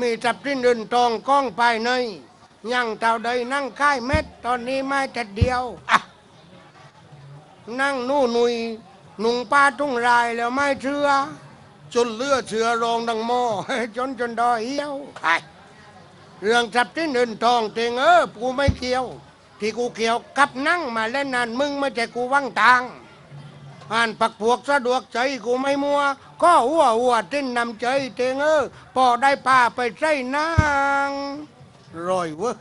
มีทรัพย์สินเดินทองก้องภายในยังเท่าใดนั่งค่ายเม็ด ตอนนี้ไม่แต่เดียวอะนั่งนู่นุยหนุ่งป้าทุ่งรายแล้วไม่เชื่อ จนเลือดเชื่อรองดังหม้อจนจนดอยเหี้ยวไอ้เรื่องทรัพย์สินเดินทองเตงเออกูไม่เกี่ยว ที่กูเกี่ยวกับนั่งมาเล่นนานมึงไม่ใช่กูว่างตัง อ่านปักพวกสะดวกใจกูไม่มัว ก็หัวหัวติ้นนำใจเตงเออพอได้ป่าไปใส่นางรอยเวะ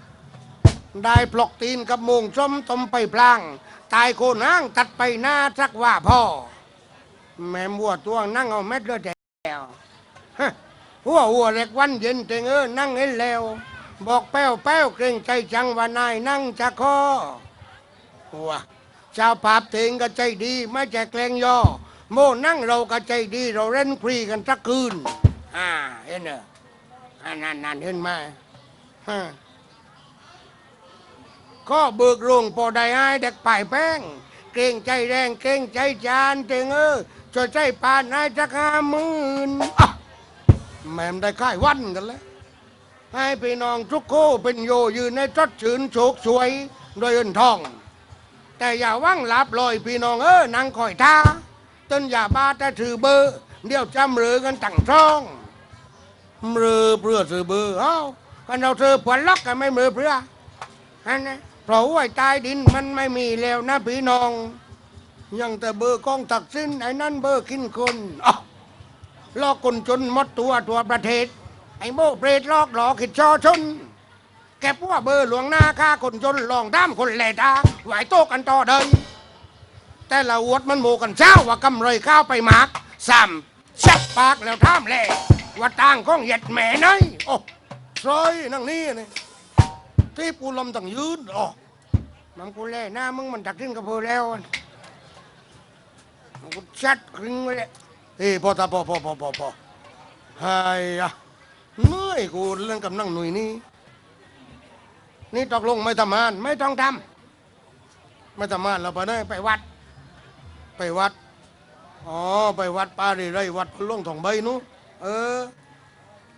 ได้ปลอกตีนกับมงส้มต้มไปพลาง ตายโคนางตัดไปหน้าสักว่าพ่อ แม่มัวตัวนั่งเอาเม็ดเลือดแดงฮะหัวหัวเล็กวันเย็นเตงเออนั่งเห็นแล้ว บอกแป้วแป้วเกรงใจจังว่านายนั่งจะคอว้า ชาวภาพเทงก็ใจดี ไม่แจกแกล้งย่อ โมนั่งเราก็ใจดี เราเล่นฟรีกันสักคืน อ่าเห็นเนอะอ่านันนันเห็นไหมฮะก็เบิกโรงพอได้ให้เด็กป่ายแป้ง เกรงใจแรงเกรงใจจานเตงเออช่วยใจปานนายจักห้าหมื่นอะแม่ได้ค่ายวันกันแล้วให้พี่น้องทุกโคเป็นโยยืนในทดชืนโฉกสวยโดยเงินทอง แต่อย่าว่างหลับลอยพี่น้องเออนางคอยท่าต้นอย่าบ้าแต่ถือเบอร์เดี๋ยวจำเรือกันตั้งช่องเรือเพื่อถือเบอร์เอ้ากันเราเธอผวนล็อกกันไม่เรือเพื่ออันนะเพราะว่าใต้ดินมันไม่มีแล้วนะพี่น้องยังแต่เบอร์กองตักสิ้นไอ้นั่นเบอร์กินคนอ้าวลอกคนจนมดตัวตัวประเทศ ไอ้โมเปรตลอกหลอกขิดชอชน แกพวกเบอร์หลวงหน้าค่าคนจนลองด้ามคนแหล่ตาไหวโตกันต่อเดินแต่ละอวดมันโมกันเช้าว่ากำไรข้าวไปหมากซ้ำชับปากแล้วท่ามแหล่ว่าต่างข้องเหยียดแหม่ไหนโอ้ซอยนั่งนี่นี่ที่ปูลำต่างยืนโอ้น้ำกูแล่หน้ามึงมันตักขึ้นกระเพอแล้วอะกูชัดครึ่งไว้เลยเฮ้ยพอตาพอพอพอพอพอไฮ้ยอะเหนื่อยกูเล่นกับนั่งหนุ่ยนี่ นี่ตกลงไม่ทำงานไม่ต้องทำไม่ทำงานเราไปไหนไปวัด ไปวัดอ๋อไปวัดปารีไรวัดพลวงทองใบนู้เออ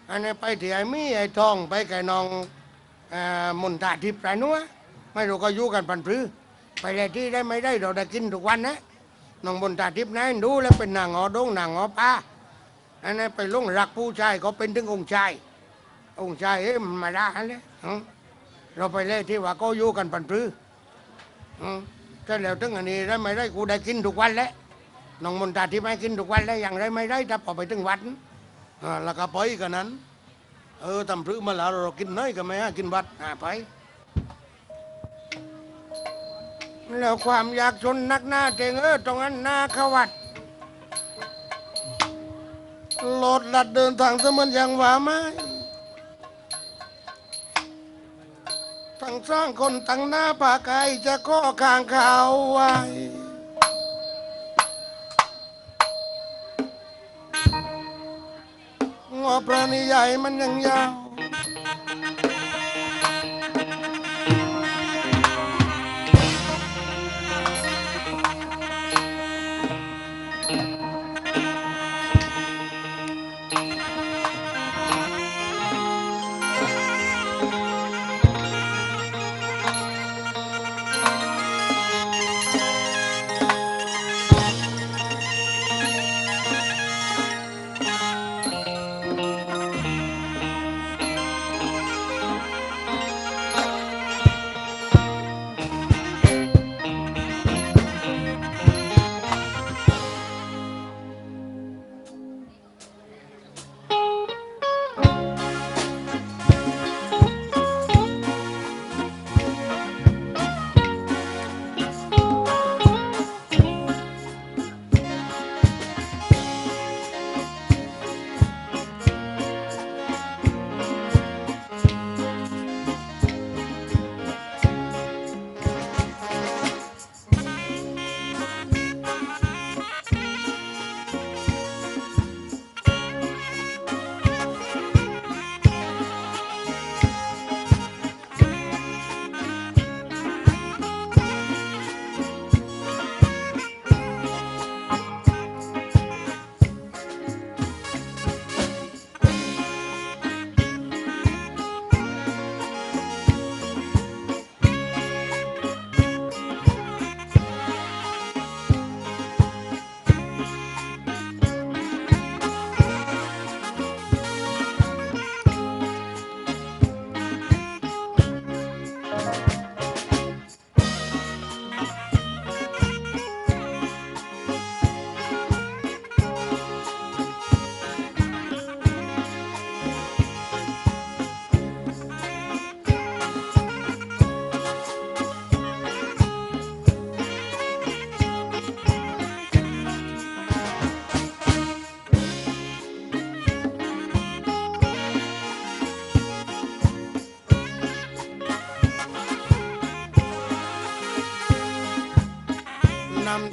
อันนี้ไปที่ไอ้มีไอ้ทองไปไก่นองเอ่อมนตาทิพย์ไรนู้นไม่รู้ก็อยู่กันปันพรือไปเลยที่ได้ไม่ได้เราได้กินทุกวันนะน้องมนตาทิพย์นะดูแล้วเป็นนางออดงนางออป้าอันนี้ไปลงรักผู้ชายก็เป็นถึงองค์ชายองค์ชายเอ๊ะมันมาได้เลย เราไปเล่ที่ว่าก็อยู่กันปันปรืออืมก็แล้วถึงอันนี้ได้ไม่ได้กูได้กินทุกวันแล้วน้องมนตาที่ไม่กินทุกวันแล้วอย่างไรไม่ได้ถ้าพอไปถึงวัดอ่าแล้วก็ไปกันนั้น เออทำพรือมาแล้วเรากินน้อยก็ไม่ให้กินวัดอ่าไปแล้วความอยากจนนักหน้าเจงเออตรงนั้นหน้าเขาวัดโหลดลัดเดินทางเสมือนอย่างว่าไหม ทั้งสร้างคนตั้งหน้าปากไก่จะข้อข้างขาวไว้งอประนิยายมันยังยาว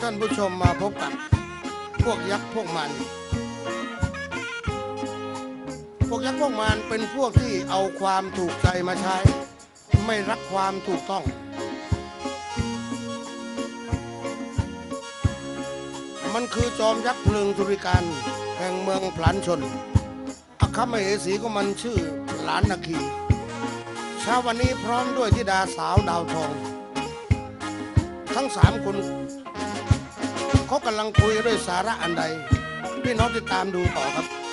ท่านผู้ชมมาพบกับ พวกยักษ์พวกมัน พวกยักษ์พวกมันเป็นพวกที่เอาความถูกใจมาใช้ ไม่รักความถูกต้อง มันคือจอมยักษ์เพลิงธุริการแห่งเมืองพลันชนอัคมเหสีของมันชื่อหลานนาคีเช้าวันนี้พร้อมด้วยธิดาสาวดาวทอง ทั้งสามคน กำลังคุยด้วยสาระอันใด พี่น้องติดตามดูต่อครับ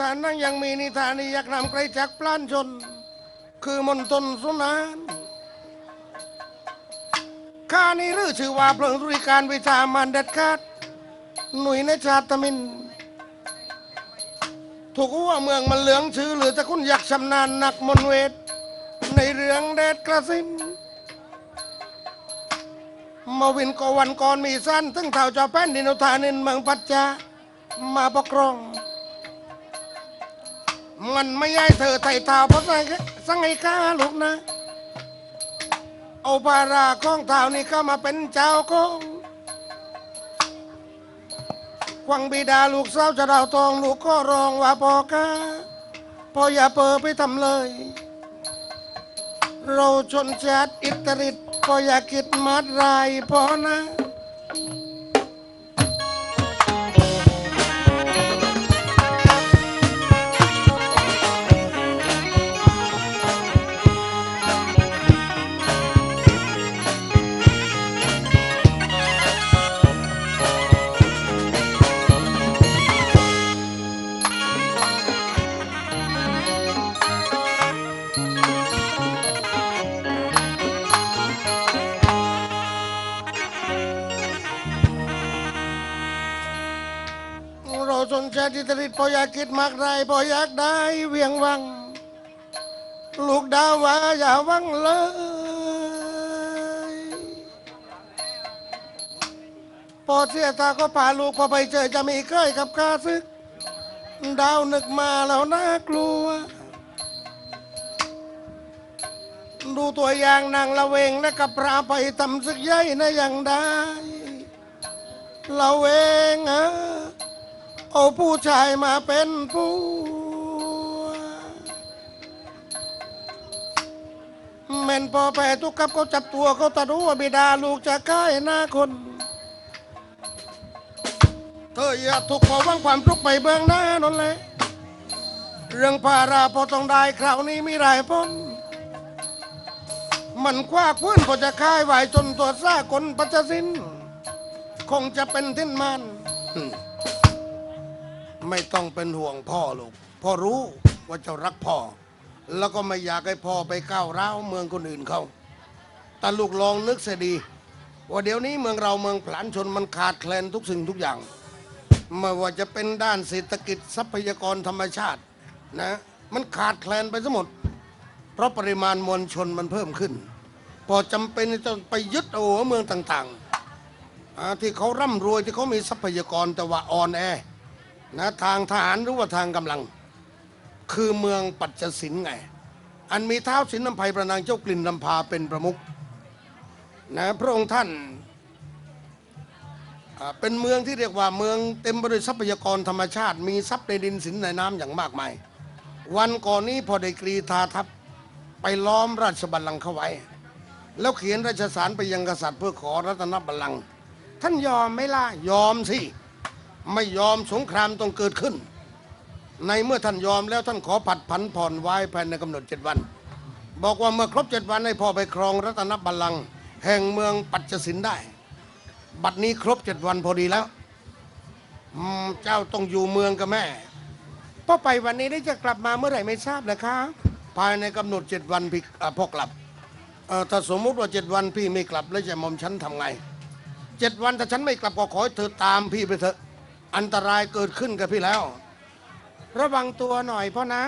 ทานนั้นยังมีนิทานที่อยากนำใครจากปล้านชน คือมนตนสุนานข้านี้รือชื่อว่าเพลิงธุริการวิชามันเด็ดขาดหนุ่ยในชาตมิน ถูกว่าเมืองมันเหลืองชื่อหรือจะคุณอยากชำนาญหนักมนเวท ในเรื่องแดดกระสินมาวินก็วันก่อนมีสั้น ถึงเท่าเจ้าแป้นดินอุทานินเมืองปัจจามาปกครอง มันไม่ย้ายเธอไถ่ท้าเพราะไงสังไงข้าลูกนะ เอาปาราของเท้านี่ก็มาเป็นเจ้าของควังบิดาลูกสาวจะดาวทองลูกก็ร้องว่าพอกาพออย่าเปิดไปทำเลย เราชนชาติอิตริตพออย่าคิดมัดรายพอนะ จิตริตพออยากคิดมากไรพออยากได้เวียงวัง ลูกดาวว่าอย่าวังเลยพอเสียตาก็พาลูกพอไปเจอจะมีเคยกับข้าซึก ดาวนึกมาแล้วน่ากลัว ดูตัวอย่างนางละเวงและกับพระไปทำศึกใหญ่นะอย่างได้ละเวงเออ เอาผู้ชายมาเป็นผู้แม่นพอแปรทุกกับเขาจับตัวเขาตะรู้ว่าบิดาลูกจะค่ายหน้าคน เธออย่าถูกขอวังความทุกข์ไปเบื้องหน้านั่นแหละเรื่องพาราพอต้องได้คราวนี้มีหลายพ้น มันคว้าคว้นพอจะค่ายไหวจนตัวซ่าคนปัจจสิน คงจะเป็นทิ้นมัน ไม่ต้องเป็นห่วงพ่อลูก พ่อรู้ว่าเจ้ารักพ่อ แล้วก็ไม่อยากให้พ่อไปก้าวร้าวเมืองคนอื่นเขาแต่ลูกลองนึกเสียดี ว่าเดี๋ยวนี้เมืองเราเมืองผลานชนมันขาดแคลนทุกสิ่งทุกอย่าง ไม่ว่าจะเป็นด้านเศรษฐกิจทรัพยากรธรรมชาตินะ มันขาดแคลนไปทั้งหมด เพราะปริมาณมวลชนมันเพิ่มขึ้น พอจำเป็นจะไปยึดเอาเมืองต่างๆที่เขาร่ำรวยที่เขามีทรัพยากรแต่ว่าอ่อนแอ นะทางทหารหรือว่าทางกำลัง คือเมืองปัจจสินไง อันมีเท้าสินนำไพประนางเจ้ากลิ่นลำพาเป็นประมุขนะพระองค์ท่านเป็นเมืองที่เรียกว่าเมืองเต็มไปด้วยทรัพยากรธรรมชาติ มีทรัพย์ในดินสินในน้ำอย่างมากมาย วันก่อนนี้พอได้กรีธาทัพไปล้อมราชบัลลังก์เข้าไว้ แล้วเขียนราชสารไปยังกษัตริย์เพื่อขอรัตนบัลลังก์ท่านยอมไหม่ล่ะยอมสิ ไม่ยอมสงครามต้องเกิดขึ้น ในเมื่อท่านยอมแล้วท่านขอผัดผันผ่อนไว้ภายในกำหนดเจ็ดวัน บอกว่าเมื่อครบเจ็ดวันให้พ่อไปครองรัตนบัลลังก์แห่งเมืองปัจจสินได้ บัดนี้ครบเจ็ดวันพอดีแล้วเจ้าต้องอยู่เมืองกับแม่พ่อไปวันนี้ได้จะกลับมาเมื่อไหร่ไม่ทราบนะคะ ภายในกำหนดเจ็ดวันพี่พ่อกลับถ้าสมมุติว่าเจ็ดวันพี่ไม่กลับแล้วจะมอมฉันทำไงเจ็ดวันถ้าฉันไม่กลับก็ขอให้เธอตามพี่ไปเถอะ อันตรายเกิดขึ้นกับพี่แล้ว ระวังตัวหน่อยพ่อนะ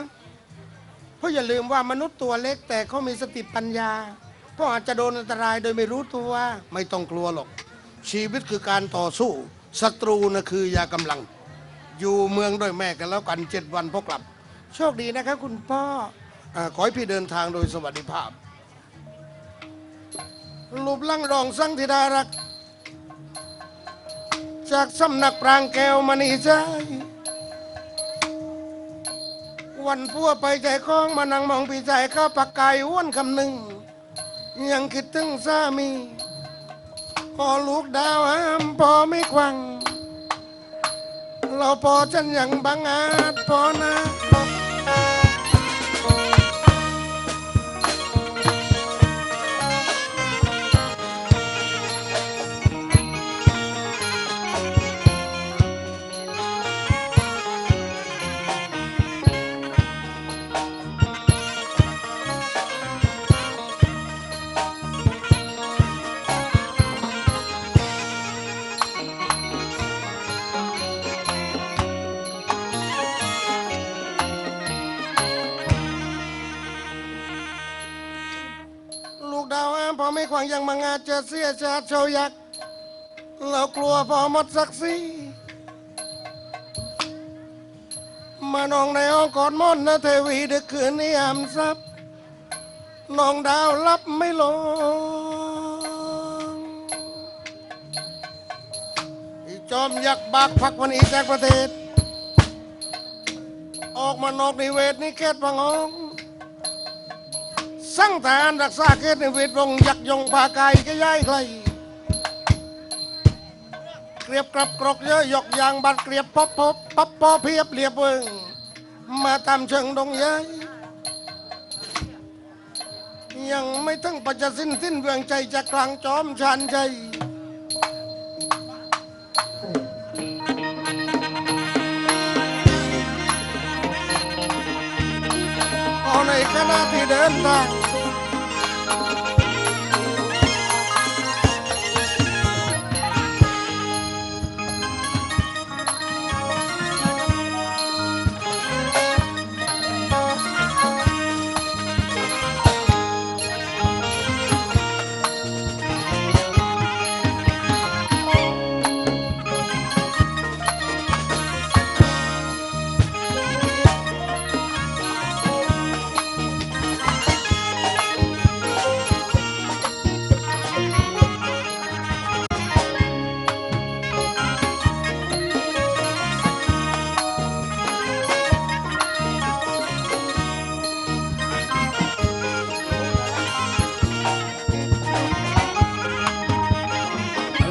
เพราะอย่าลืมว่ามนุษย์ตัวเล็กแต่เขามีสติปัญญาเพราะอาจจะโดนอันตรายโดยไม่รู้ตัวไม่ต้องกลัวหรอก ชีวิตคือการต่อสู้ศัตรูนะคือยากำลัง อยู่เมืองด้วยแม่กันแล้วกันเจ็ดวันพอกลับ โชคดีนะครับคุณพ่ออขอให้พี่เดินทางโดยสวัสดิภาพรูปลังรองสังธิดารัก จากสำนักปรางแก้วมณีใจวันพัวไปใจคล้องมานั่งมองพี่ใจข้าปากไก่อ้วนคำหนึ่ง ยังคิดถึงสามีพอลูกดาวห้ามพอไม่ควัง เราพอฉันยังบังอาจพอนะพอ วางยังมางอาจจะเสียชาติโชยักษ์เรากลัวพอหมดศักดิ์ศรีมานองในอ้องกอดมอนนะเทวีดึกคืนนี้อามซับน้องดาวรับไม่ลงอีจอมยักษ์บักพักวันอีจากประเทศ ออกมานอกนิเวศนี่เขตพังอง สั่งทหารรักษาเขตในเวทวงยักยงพาไกายก็ย้ายใครเกลียบกลับกรกเยอะยกยางบัดเกลียบพบพบปับปอเพียบเรียบเวิงมาตามเชิงดงย้ายยังไม่ถึงปัจจสิ้นสิ้นเวียงใจจะกลางจอมชานใจเอาในขณะที่เดินทาง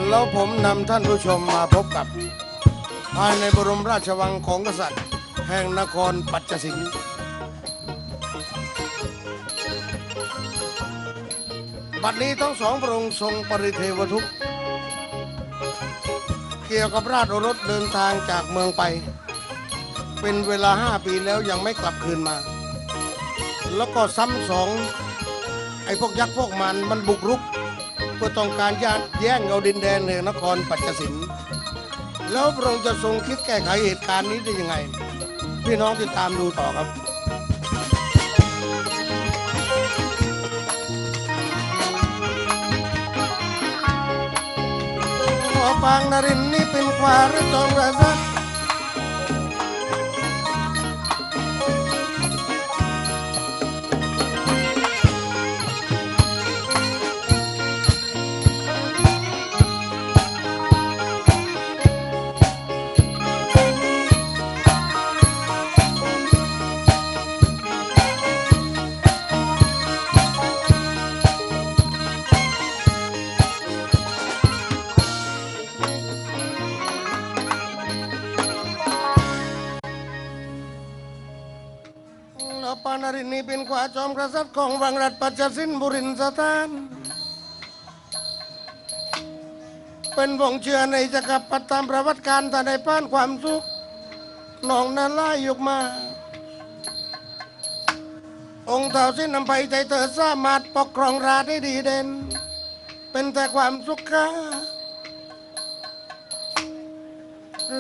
แล้วผมนำท่านผู้ชมมาพบกับ ภายในบรมราชวังของกษัตริย์ แห่งนครปัจจสินบัดนี้ทั้งสองพระองค์ทรงปริเทวทุกข์เกี่ยวกับราชโอรสเดินทางจากเมืองไป เป็นเวลาห้าปีแล้วยังไม่กลับคืนมา แล้วก็ซ้ำสองไอ้พวกยักษ์พวกมันมันบุกรุก เพื่อต้องการยัดแย่งเอาดินแดนในนครปัจจสินแล้วพระองค์จะทรงคิดแก้ไขเหตุการณ์นี้ได้ยังไง พี่น้องติดตามดูต่อครับขอปางนรินนี่เป็นควาหรือจองระซัก ปานรินีเป็นขวาจอมกษัตริย์ของวังรัฐปัจจสินบุรินทร์สถาน เป็นวงเชื่อในจักรพรรดิตามประวัติการแต่ในป้านความสุขน้องนั้นล่ยกมา องค์เท้าสิ้นนำไปใจเธอสามารถปกครองราชได้ดีเด่น เป็นแต่ความสุขค่ะ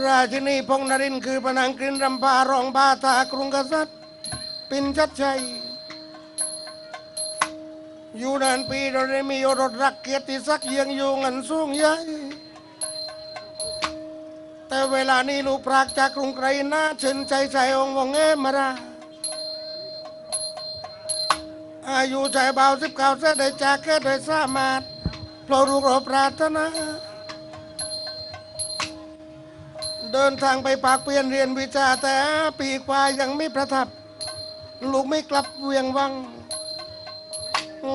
ราชินีพงนรินคือพนางกรินรำพารองบาทากรุงกษัตริย์ ปินชัดชัย อยู่นานปีเราได้มีโอรสรักเกียรติศักดิ์เยียงอยู่เงินสูงใหญ่แต่เวลานี้ลูกปรากจากกรุงไกรนาเชิญใจใจองค์วงเอมาราอายุใจเบาสิบเก้าเสยได้จากแค่โดยสามารถเพราะลูกเราปรารถนาเดินทางไปปากเปลี่ยนเรียนวิชาแต่ปีกว่ายังไม่ประทับ ลูกไม่กลับเวียงวัง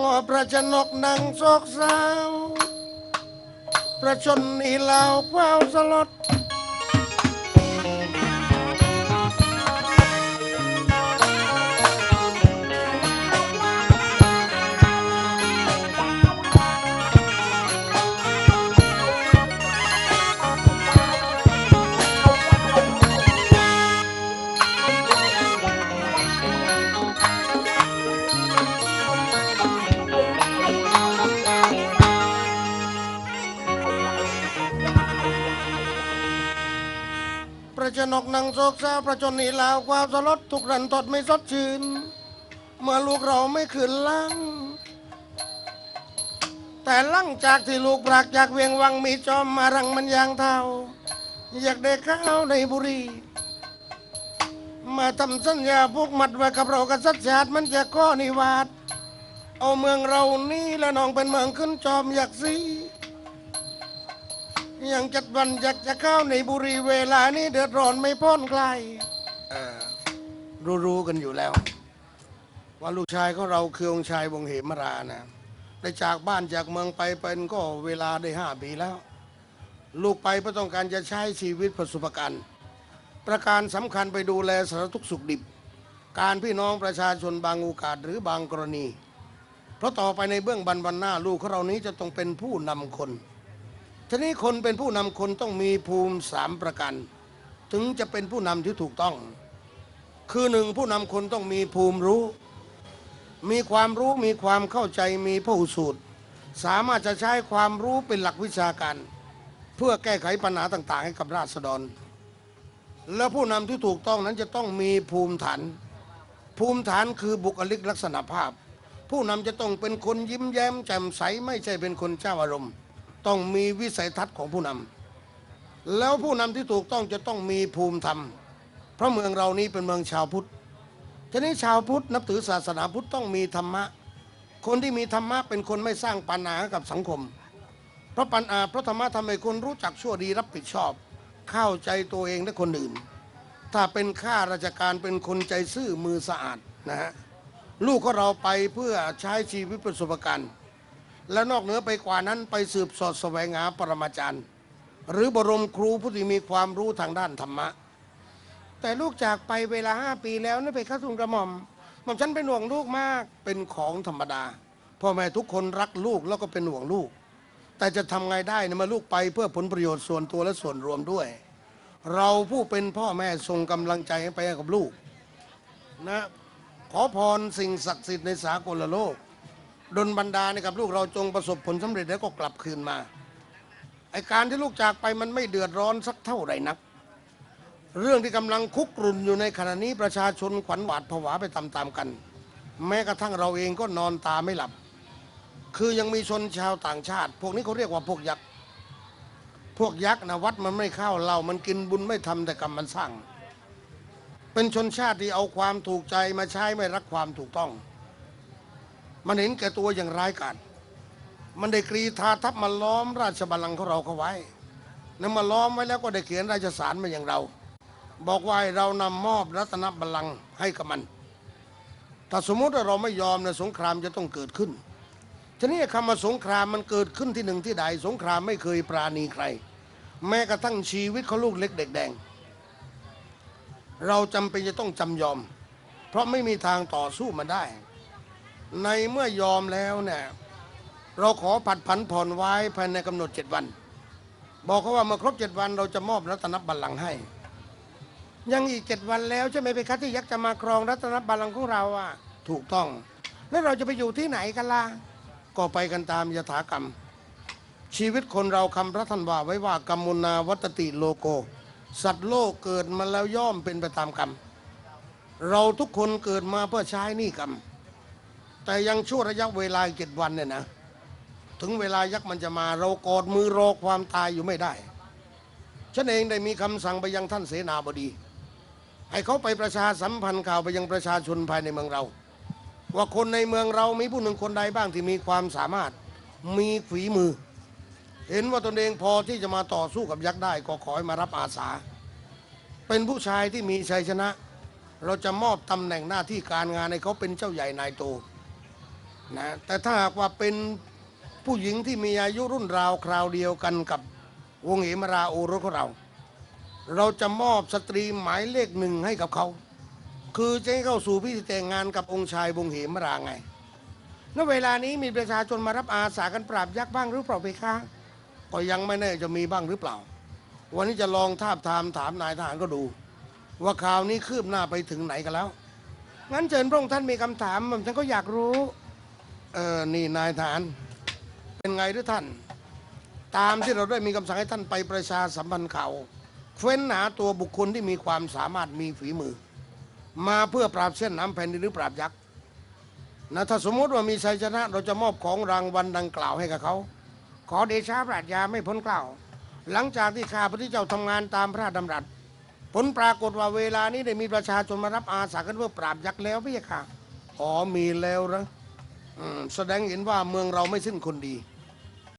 งอประชนกนังโศกเศร้าประชนอีลาเว้าวสลด นกนังโศกเศร้าประชนนีลาความสลดทุกรันทดไม่สดชื่น เมื่อลูกเราไม่ขืนลังแต่หลังจากที่ลูกปรากจากเวียงวังมีจอมมารังมันยางเทาอยากได้ข้าวในบุรี มาทำสัญญาพวกมัดไว้กับเรากับสัจจาติมันจะข้อนิวาสเอาเมืองเรานี่และน้องเป็นเมืองขึ้นจอมอยากซี ยังจัดวันอยากจะเข้าในบุรีเวลานี้เดือดร้อนไม่พ้นใครเออรู้ๆกันอยู่แล้ว ว่าลูกชายของเราคือองค์ชายวงเหมรานะได้จากบ้านจากเมืองไปเป็นก็เวลาได้ห้าปีแล้ว ลูกไปเพราะต้องการจะใช้ชีวิตประสบการณ์ประการสำคัญไปดูแลสารทุกข์สุขดิบ การพี่น้องประชาชนบางโอกาสหรือบางกรณี เพราะต่อไปในเบื้องบันวันหน้าลูกของเรานี้จะต้องเป็นผู้นำคน ทีนี้คนเป็นผู้นำคนต้องมีภูมิสามประการถึงจะเป็นผู้นำที่ถูกต้อง คือหนึ่งผู้นำคนต้องมีภูมิรู้ มีความรู้มีความเข้าใจมีพหูสูตร สามารถจะใช้ความรู้เป็นหลักวิชาการ เพื่อแก้ไขปัญหาต่าง ๆ ให้กับราษฎร แล้วผู้นำที่ถูกต้องนั้นจะต้องมีภูมิฐาน ภูมิฐานคือบุคลิกลักษณะภาพ ผู้นำจะต้องเป็นคนยิ้มแย้มแจ่มใสไม่ใช่เป็นคนเจ้าอารมณ์ ต้องมีวิสัยทัศน์ของผู้นำแล้วผู้นำที่ถูกต้องจะต้องมีภูมิธรรม เพราะเมืองเรานี้เป็นเมืองชาวพุทธทีนี้ชาวพุทธนับถือศาสนาพุทธต้องมีธรรมะ คนที่มีธรรมะเป็นคนไม่สร้างปัญหากับสังคม เพราะปัญหาเพราะธรรมะทำให้คนรู้จักชั่วดีรับผิดชอบ เข้าใจตัวเองและคนอื่น ถ้าเป็นข้าราชการเป็นคนใจซื่อมือสะอาดนะฮะลูกของเราไปเพื่อใช้ชีวิตประสบการณ์ และนอกเหนือไปกว่านั้นไปสืบสอดแสวงหาปรมาจารย์ หรือบรมครูผู้ที่มีความรู้ทางด้านธรรมะ แต่ลูกจากไปเวลาห้าปีแล้วนั่นเป็นข้าทุนกระหม่อมหม่อมฉันเป็นห่วงลูกมากเป็นของธรรมดาพ่อแม่ทุกคนรักลูกแล้วก็เป็นห่วงลูก แต่จะทำไงได้นะเมื่อลูกไปเพื่อผลประโยชน์ส่วนตัวและส่วนรวมด้วย เราผู้เป็นพ่อแม่ส่งกำลังใจให้ไปให้กับลูกนะขอพรสิ่งศักดิ์สิทธิ์ในสากลโลก ดลบันดาลให้กับลูกเราจงประสบผลสำเร็จแล้วก็กลับคืนมาไอการที่ลูกจากไปมันไม่เดือดร้อนสักเท่าไหร่นัก เรื่องที่กำลังคุกรุ่นอยู่ในขณะนี้ประชาชนขวัญหวาดผวาไปตามๆกัน แม้กระทั่งเราเองก็นอนตาไม่หลับ คือยังมีชนชาวต่างชาติ พวกนี้เขาเรียกว่าพวกยักษ์พวกยักษ์นะวัดมันไม่เข้าเรามันกินบุญไม่ทำแต่กรรมมันสร้าง เป็นชนชาติที่เอาความถูกใจมาใช้ไม่รักความถูกต้อง มันเห็นแก่ตัวอย่างร้ายกาจมันได้กรีธาทัพมาล้อมราชบัลลังก์ของเราเขาไว้นั่นมาล้อมไว้แล้วก็ได้เขียนราชสารมาอย่างเรา บอกว่าเรานำมอบรัตนบัลลังก์ให้กับมัน ถ้าสมมุติว่าเราไม่ยอมนะสงครามจะต้องเกิดขึ้นทีนี้คำว่าสงครามมันเกิดขึ้นที่หนึ่งที่ใด สงครามไม่เคยปราณีใคร แม้กระทั่งชีวิตของลูกเล็กเด็กแดง เราจำเป็นจะต้องจำยอม เพราะไม่มีทางต่อสู้มันได้ ในเมื่อยอมแล้วเนี่ยเราขอผัดผันผ่อนไว้ภายในกำหนดเจ็ดวัน บอกเขาว่าเมื่อครบเจ็ดวัน เราจะมอบรัตนบัลลังก์ให้ ยังอีกเจ็ดวันแล้วใช่ไหมเพคะที่ยักษ์จะมาครองรัตนบัลลังก์ของเราอะถูกต้อง แล้วเราจะไปอยู่ที่ไหนกันล่ะก็ไปกันตามยถากรรม ชีวิตคนเราคำพระท่านว่าไว้ว่ากรรมุนาวัตติโลโก สัตว์โลกเกิดมาแล้วย่อมเป็นไปตามกรรม เราทุกคนเกิดมาเพื่อใช้นี่กรรม แต่ยังชั่วระยะเวลาเจ็ดวันเนี่ยนะ ถึงเวลายักษ์มันจะมาเรากอดมือรอความตายอยู่ไม่ได้ ฉันเองได้มีคำสั่งไปยังท่านเสนาบดี ให้เขาไปประชาสัมพันธ์ข่าวไปยังประชาชนภายในเมืองเรา ว่าคนในเมืองเรามีผู้หนึ่งคนใดบ้างที่มีความสามารถมีฝีมือ เห็นว่าตนเองพอที่จะมาต่อสู้กับยักษ์ได้ก็ขอให้มารับอาสา เป็นผู้ชายที่มีชัยชนะ เราจะมอบตำแหน่งหน้าที่การงานให้เขาเป็นเจ้าใหญ่นายโต นะแต่ถ้าหากว่าเป็นผู้หญิงที่มีอายุรุ่นราวคราวเดียวกันกับวงเหมราโอรสของเรา เราจะมอบสตรีหมายเลขหนึ่งให้กับเขา คือจะให้เข้าสู่พิธีแต่งงานกับองค์ชายวงเหมราไงณเวลานี้มีประชาชนมารับอาสากันปราบยักษ์บ้างหรือเปล่าเพคะก็ยังไม่แน่จะมีบ้างหรือเปล่า วันนี้จะลองทาบทามถามนายทหารก็ดู ว่าข่าวนี้คืบหน้าไปถึงไหนกันแล้ว งั้นเชิญพระองค์ท่านมีคำถามผมฉันก็อยากรู้ เออนี่นายทหาร เป็นไงหรือท่าน ตามที่เราได้มีคำสั่งให้ท่านไปประชาสัมพันธ์ข่าวเฟ้นหาตัวบุคคลที่มีความสามารถมีฝีมือ มาเพื่อปราบเส้นน้ำแผ่นดินหรือปราบยักษ์นะถ้าสมมติว่ามีชัยชนะ เราจะมอบของรางวัลดังกล่าวให้กับเขา ขอเดชะปราชญาไม่พ้นเกล่าว หลังจากที่ข้าพระเจ้าทำงานตามพระดำรัส ผลปรากฏว่าเวลานี้ได้มีประชาชนมารับอาสากันเพื่อปราบยักษ์แล้วพี่ค่ะอ๋อมีแล้วนะ อืมแสดงเห็นว่าเมืองเราไม่สิ้นคนดี